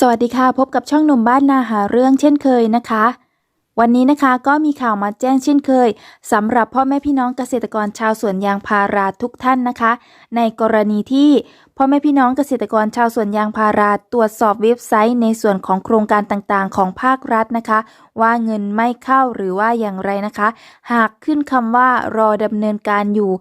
สวัสดีค่ะ พบกับช่องหนุ่มบ้านนาหาเรื่องเช่นเคยนะคะ วันนี้นะคะก็มีข่าวมาแจ้งเช่นเคยสำหรับพ่อแม่พี่น้องเกษตรกรชาวสวนยางพาราทุกท่านนะคะ ในกรณีที่พ่อแม่พี่น้องเกษตรกรชาวสวนยางพาราตรวจสอบเว็บไซต์ในส่วนของโครงการต่างๆ ของภาครัฐนะคะ ว่าเงินไม่เข้าหรือว่าอย่างไรนะคะ หากขึ้นคำว่ารอดำเนินการอยู่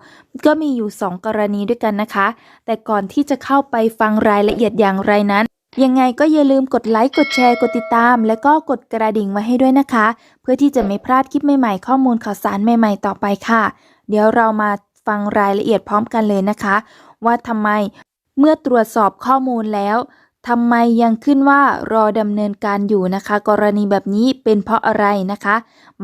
ก็มีอยู่ 2 กรณีด้วยกันนะคะ แต่ก่อนที่จะเข้าไปฟังรายละเอียดอย่างไรนั้น ยังไงก็อย่าลืมกดไลค์กดแชร์กดติดตาม และก็กดกระดิ่งไว้ให้ด้วยนะคะ เพื่อที่จะไม่พลาดคลิปใหม่ๆ ข้อมูลข่าวสารใหม่ๆ ต่อไปค่ะ เดี๋ยวเรามาฟังรายละเอียดพร้อมกันเลยนะคะ ว่าทำไมเมื่อตรวจสอบข้อมูลแล้วทำไมยังขึ้นว่ารอดำเนินการอยู่นะคะ กรณีแบบนี้เป็นเพราะอะไรนะคะ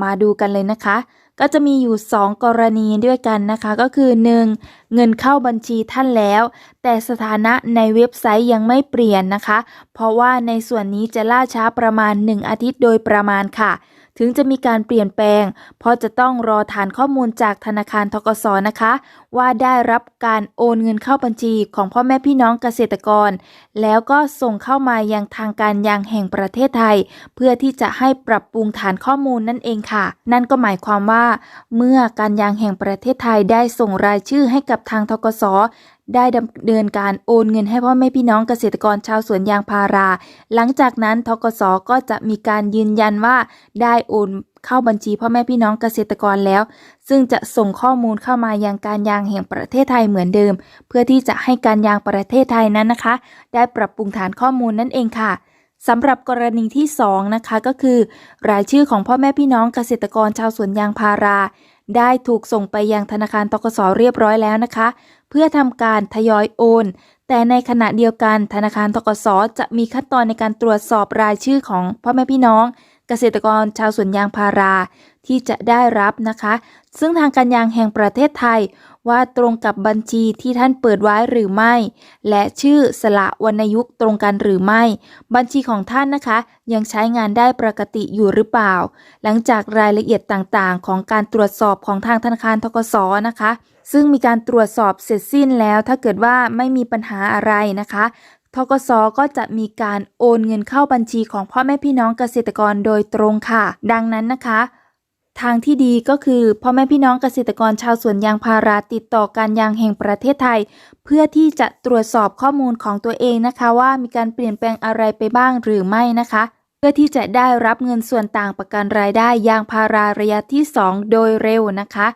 มาดูกันเลยนะคะ ก็จะมีอยู่ 2 กรณีด้วยกันนะคะ ก็คือ 1. เงินเข้าบัญชีท่านแล้ว แต่สถานะในเว็บไซต์ยังไม่เปลี่ยนนะคะ เพราะว่าในส่วนนี้จะล่าช้าประมาณ 1 อาทิตย์โดยประมาณค่ะ ถึงจะมีการเปลี่ยนแปลง เพราะจะต้องรอฐานข้อมูลจากธนาคารทกสนะคะ ว่าได้รับการโอนเงินเข้าบัญชีของพ่อแม่พี่น้องเกษตรกร แล้วก็ส่งเข้ามายังทางการยางแห่งประเทศไทย เพื่อที่จะให้ปรับปรุงฐานข้อมูลนั่นเองค่ะ นั่นก็หมายความว่า เมื่อการยางแห่งประเทศไทยได้ส่งรายชื่อให้กับทางทกสได้ดำเนินการโอนเงินให้พ่อแม่พี่น้องเกษตรกรชาวสวนยางพารา หลังจากนั้นทกสก็จะมีการยืนยันว่าได้โอนเข้าบัญชีพ่อแม่พี่น้องเกษตรกรแล้ว ซึ่งจะส่งข้อมูลเข้ามายังการยางแห่งประเทศไทยเหมือนเดิม เพื่อที่จะให้การยางประเทศไทยนั้นนะคะ ได้ปรับปรุงฐานข้อมูลนั่นเองค่ะสำหรับกรณีที่2นะคะก็คือ รายชื่อของพ่อแม่พี่น้องเกษตรกรชาวสวนยางพารา ได้ถูกส่งไปยังธนาคารตกสเรียบร้อยแล้วนะคะ เพื่อทำการทยอยโอน แต่ในขณะเดียวกันธนาคารตกสจะมีขั้นตอนในการตรวจสอบรายชื่อของพ่อแม่พี่น้อง เกษตรกรชาวสวนยางพาราที่จะได้รับนะคะ ซึ่งทางการยางแห่งประเทศไทย ว่าตรงกับบัญชีที่ท่านเปิดไว้หรือไม่ และชื่อสละวรรณยุกต์ตรงกันหรือไม่ บัญชีของท่านนะคะ ยังใช้งานได้ปกติอยู่หรือเปล่า หลังจากรายละเอียดต่างๆ ของการตรวจสอบของทางธนาคารทกสนะคะซึ่งมีการตรวจสอบเสร็จสิ้นแล้วถ้าเกิดว่าไม่มีปัญหาอะไรนะคะ ทกสก็จะมีการโอนเงินเข้าบัญชีของพ่อแม่พี่น้องเกษตรกรโดยตรงค่ะ ดังนั้นนะคะ ทางที่ดีก็คือพ่อแม่พี่น้องเกษตรกรชาวสวนยางพาราติดต่อการยางแห่งประเทศไทย เพื่อที่จะตรวจสอบข้อมูลของตัวเองนะคะ ว่ามีการเปลี่ยนแปลงอะไรไปบ้างหรือไม่นะคะเพื่อที่จะได้รับเงินส่วนต่างประกันรายได้ยางพาราระยะที่ 2 โดยเร็วนะคะ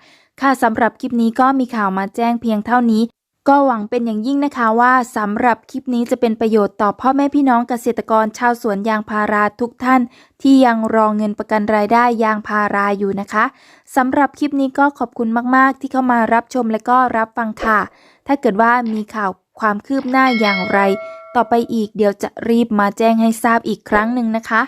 ค่ะสำหรับคลิปนี้ก็มีข่าวมาแจ้งเพียงเท่านี้ ก็หวังเป็นอย่างยิ่งนะคะว่าสำหรับคลิปนี้จะเป็นประโยชน์ต่อพ่อแม่พี่น้องเกษตรกรชาวสวนยางพาราทุกท่าน ที่ยังรอเงินประกันรายได้ยางพาราอยู่นะคะสำหรับคลิปนี้ก็ขอบคุณมาก ๆ ที่เข้ามารับชมและก็รับฟังค่ะ ถ้าเกิดว่ามีข่าวความคืบหน้าอย่างไร ต่อไปอีกเดี๋ยวจะรีบมาแจ้งให้ทราบอีกครั้งหนึ่งนะคะ